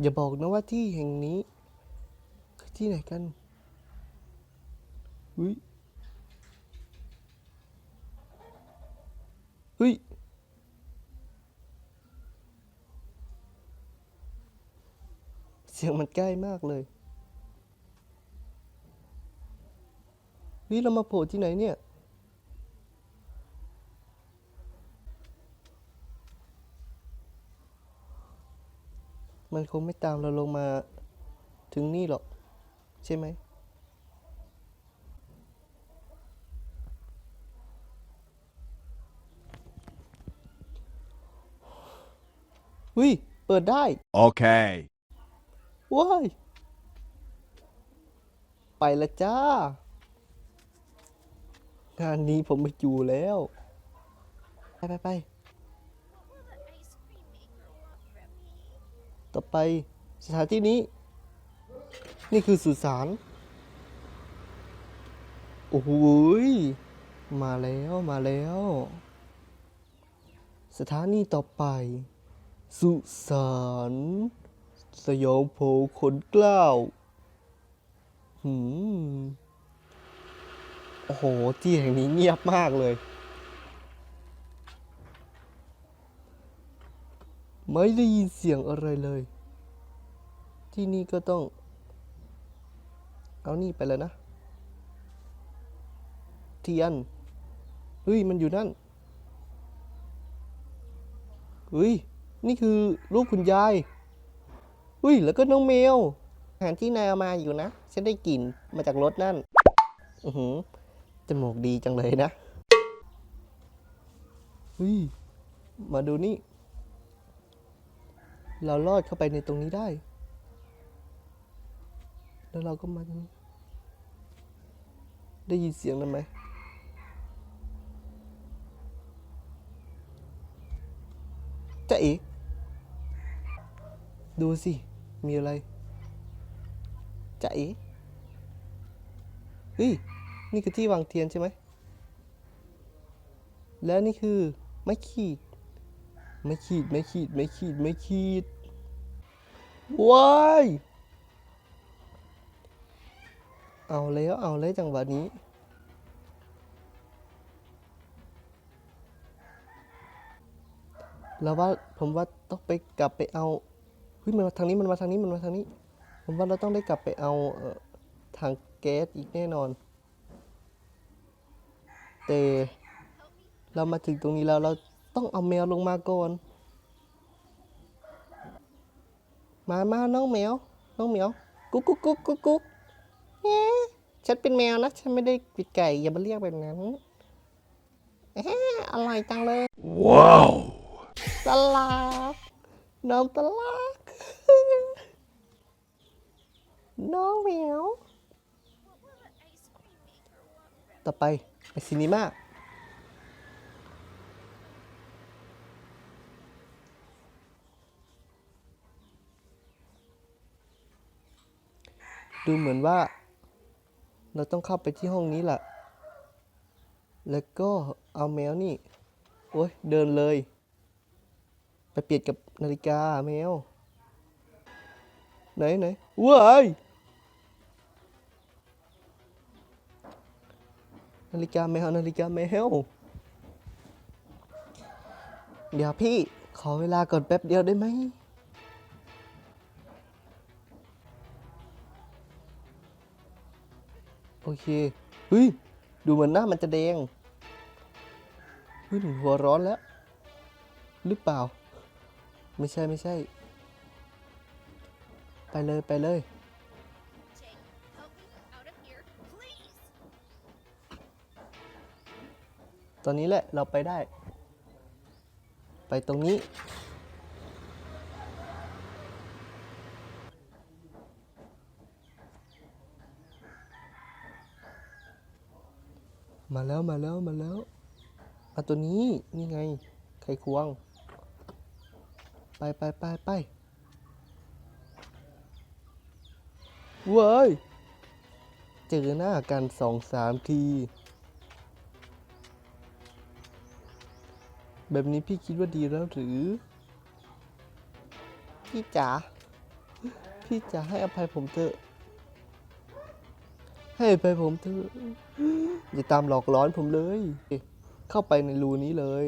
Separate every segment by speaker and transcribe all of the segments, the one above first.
Speaker 1: อย่าบอกนะว่าที่แห่งนี้คือที่ไหนกันอุ้ยเฮ้ยเสียงมันใกล้มากเลยเฮ้ยเรามาโผล่ที่ไหนเนี่ย มันคงไม่ตามเราลงมาถึงนี่หรอก ใช่ไหมเฮ้ย เปิดได้
Speaker 2: Okay.
Speaker 1: ว้าย ไปละจ้า งานนี้ผมไม่อยู่แล้ว ไปไปไป่อไปสถานที่นี้ นี่คือสุสานโอ้โหยมาแล้วมาแล้ว สถานีต่อไป สุสานสยองโผขนกล้าวหืมโอ้โห ที่แห่งนี้เงียบมากเลย ไม่ได้ยินเสียงอะไรเลย ที่นี่ก็ต้อง เอานี่ไปเลยนะเทียนเฮ้ยมันอยู่นั่นเฮ้ยนี่คือรูปคุณยายอุ้ยแล้วก็น้องแมวอาหารที่นายเอามาอยู่นะฉันได้กลิ่นมาจากรถนั่น อือหือจมูกดีจังเลยนะอุ้ยมาดูนี่ เราลอดเข้าไปในตรงนี้ได้ แล้วเราก็มาตรงนี้ได้ยินเสียงนั้นไหมจ๊ะเอ๋ดูสิ มีอะไรจ๊ะเอ๋เฮ้ย นี่คือที่วางเทียนใช่ไหม แล้วนี่คือไม้ขีด ไม่ขีด ไม่ขีด ไม่ขีด ไม่ขีด ว้าย เอาแล้วเอาเลยจังหวะนี้ แล้วว่าผมว่าต้องไปกลับไปเอาเฮ้ยมันมาทางนี้มันมาทางนี้มันมาทางนี้ ผมว่าเราต้องได้กลับไปเอาเออถังแก๊สอีกแน่นอน แต่เรามาถึงตรงนี้แล้วเราต้องเอาแมวลงมาก่อน มามาน้องแมว น้องแมว กุ๊กกุ๊กกุ๊กกุ๊ก เอ๊ะฉันเป็นแมวนะ ฉันไม่ได้ปิดไก่ อย่ามาเรียกแบบนั้นเอ๊ะอร่อยจังเลย
Speaker 2: Wow.
Speaker 1: ตลาดน้องตลาดน้องเหมียวต่อไปไปซินิมาดูเหมือนว่า เราต้องเข้าไปที่ห้องนี้แหละ แล้วก็เอาแมวนี่ โอ้ยเดินเลย ไปเปลี่ยนกับนาฬิกาแมว ไหนไหนว้ายนาฬิกาแมวนาฬิกาแมว เดี๋ยวพี่ขอเวลาก่อนแป๊บเดียวได้ไหม โอเค เฮ้ย ดูเหมือนหน้ามันจะแดง เฮ้ยหนูหัวร้อนแล้ว หรือเปล่า ไม่ใช่ไม่ใช่ ไปเลยไปเลย ตอนนี้แหละเราไปได้ ไปตรงนี้ มาแล้วมาแล้วมาแล้วเอาตัวนี้นี่ไง ไขควง ไปไปไปไปเว้ย เจอหน้ากันสองสามที แบบนี้พี่คิดว่าดีแล้วหรือ พี่จ๋าพี่จะให้อภัยผมเถอะ ให้อภัยผมเถอะอย่าตามหลอกล้อนผมเลย เข้าไปในรูนี้เลย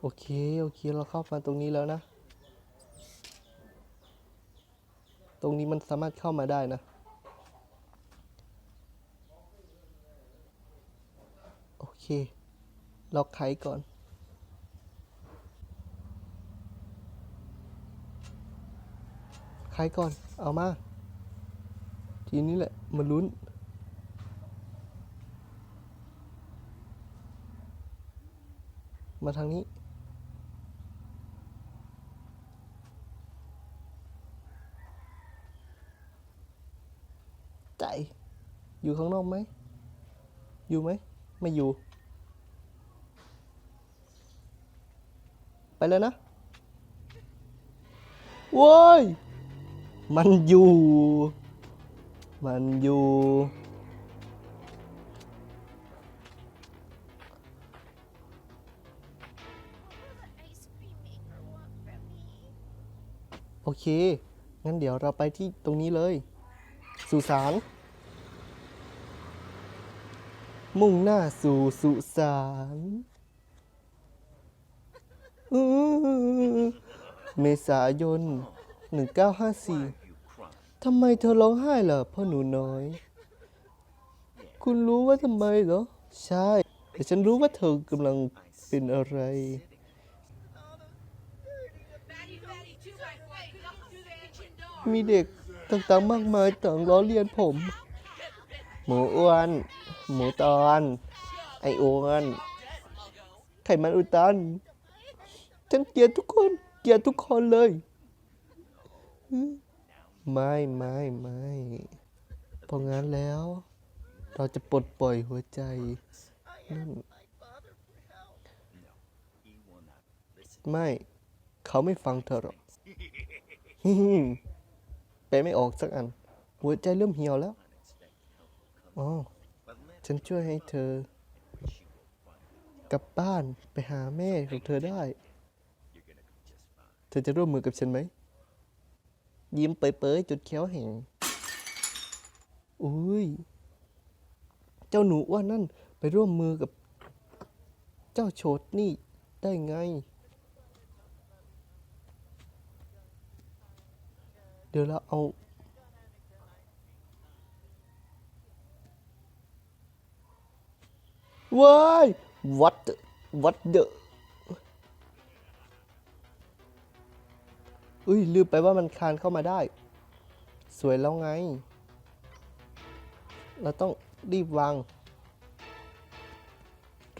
Speaker 1: โอเค โอเค เราเข้ามาตรงนี้แล้วนะ ตรงนี้มันสามารถเข้ามาได้นะ โอเค เราไขก่อน ไขก่อน เอามา ทีนี้แหละมาลุ้น มาทางนี้ ใจ อยู่ข้างนอกไหม อยู่ไหม ไม่อยู่ ไปแล้วนะ โว้ย มันอยู่ มันอยู่ โอเค งั้นเดี๋ยวเราไปที่ตรงนี้เลย สุสาน มุ่งหน้าสู่สุสานเมษายน 1954 ทำไมเธอร้องไห้ล่ะพ่อหนูน้อย คุณรู้ว่าทำไมเหรอ ใช่ แต่ฉันรู้ว่าเธอกำลังเป็นอะไร มีเด็กต่างๆมากมายต่างล้อเลียนผม หมูอ้วน หมูตอน ไออ้วน ไขมันอุดตัน ฉันเกลียดทุกคน เกลียดทุกคนเลย ไม่ไม่ไม่เพราะงั้นแล้ว เราจะปลดปล่อยหัวใจนั่นไม่ เขาไม่ฟังเธอหรอกไปไม่ออกสักอัน หัวใจเริ่มเหี่ยวแล้วอ๋อฉันช่วยให้เธอ กลับบ้านไปหาแม่ของเธอได้ เธอจะร่วมมือกับฉันไหม ยิ้มเปยๆจุดเขียวแห่งอุ้ย เจ้าหนูว่านั่นไปร่วมมือกับ เจ้าโฉดนี่ได้ไง เดี๋ยวเราเอาว้าย what the what the อุ้ ยลืมไปว่ามันคลานเข้ามาได้ สวยแล้วไง เราต้องรีบวาง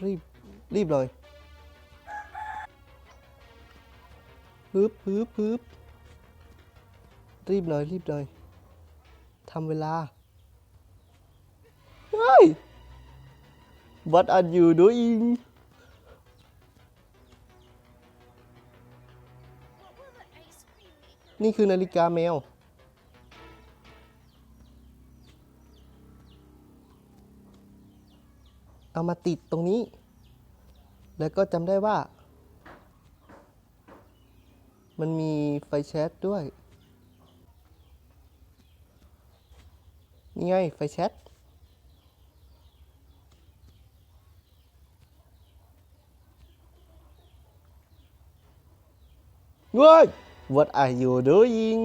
Speaker 1: รีบ รีบเลยฮึบฮึบฮึบรีบเลยรีบเลยทำเวลาว้ย What are you doing นี่คือนาฬิกาแมว เอามาติดตรงนี้ แล้วก็จำได้ว่า มันมีไฟแช็กด้วย นี่ไง ไฟแช็กเว้ย What are you doing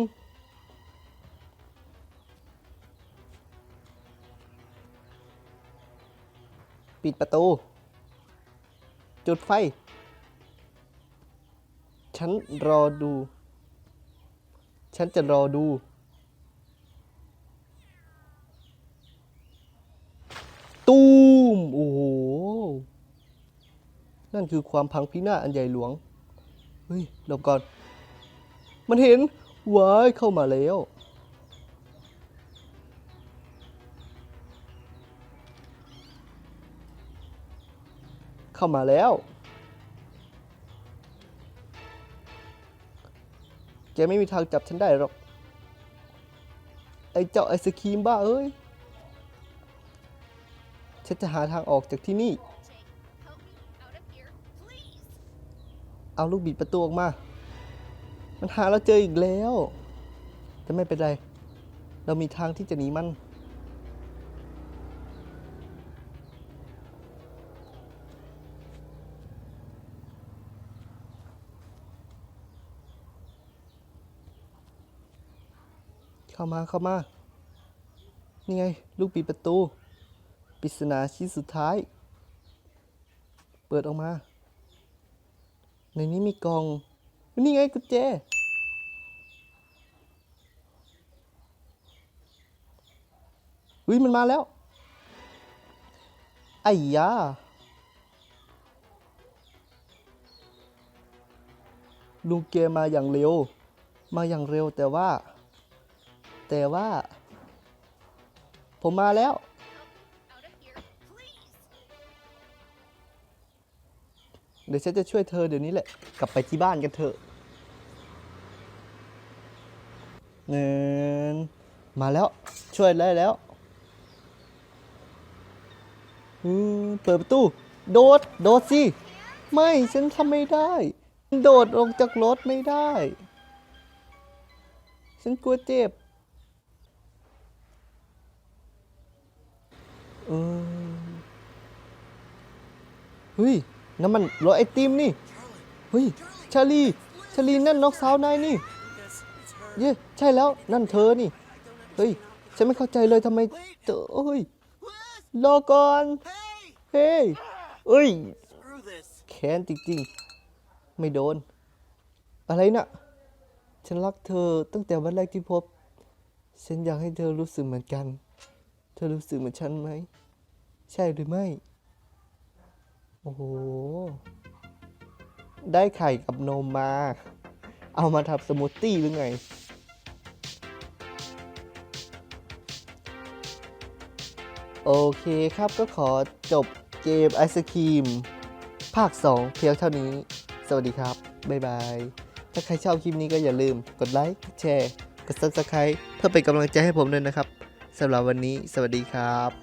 Speaker 1: ปิดประตู จุดไฟ ฉันรอดู ฉันจะรอดู ตูม โอ้โห นั่นคือความพังพินาศอันใหญ่หลวง เฮ้ยหลบก่อน มันเห็นว้ายเข้ามาแล้ว เข้ามาแล้ว แกไม่มีทางจับฉันได้หรอก ไอ้เจ้าไอศครีมบ้าเอ้ย ฉันจะหาทางออกจากที่นี่
Speaker 3: Help me out of here, please.
Speaker 1: เอาลูกบิดประตูออกมา มันหาเราเจออีกแล้ว แต่ไม่เป็นไร เรามีทางที่จะหนีมัน เข้ามาเข้ามา นี่ไง ลูกบิดประตูปริศนาชิ้นสุดท้าย เปิดออกมา ในนี้มีกล่อง นี่ไงกุญแจ อุ้ยมันมาแล้วไอ้ยาลุงเกมาอย่างเร็ว มาอย่างเร็วแต่ว่า แต่ว่า ผมมาแล้ว เดี๋ยวฉันจะช่วยเธอเดี๋ยวนี้แหละ กลับไปที่บ้านกันเถอะเงินมาแล้วช่วยได้แล้ว เปิดประตู โดด โดดสิ ไม่ฉันทำไม่ได้ โดดลงจากรถไม่ได้ ฉันกลัวเจ็บเออเฮ้ยน้ำมันรถไอติมนี่ เฮ้ย ชาลีชาลีนั่นน้องสาวนายนี่ เย้ใช่แล้วนั่นเธอนี่ เฮ้ย ฉันไม่เข้าใจเลยทำไมเธอเฮ้ย รอก่อน
Speaker 2: Hey!
Speaker 1: เฮ้ยเอ้ย
Speaker 2: Screw this.
Speaker 1: แค้นจริงๆ ไม่โดน อะไรนะ่ะ ฉันรักเธอตั้งแต่วันแรกที่พบ ฉันอยากให้เธอรู้สึกเหมือนกัน เธอรู้สึกเหมือนฉันไหม ใช่หรือไม่ โอ้โห ได้ไข่กับนมมา เอามาทำสมูทตี้หรือไง โอเคครับก็ขอจบเกมไอศครีม ภาค 2 เพียงเท่านี้ สวัสดีครับ บ๊ายบาย ถ้าใครชอบคลิปนี้ก็อย่าลืมกดไลค์ กดแชร์ กด Subscribe เพื่อเป็นกำลังใจให้ผมด้วยนะครับสำหรับวันนี้ สวัสดีครับ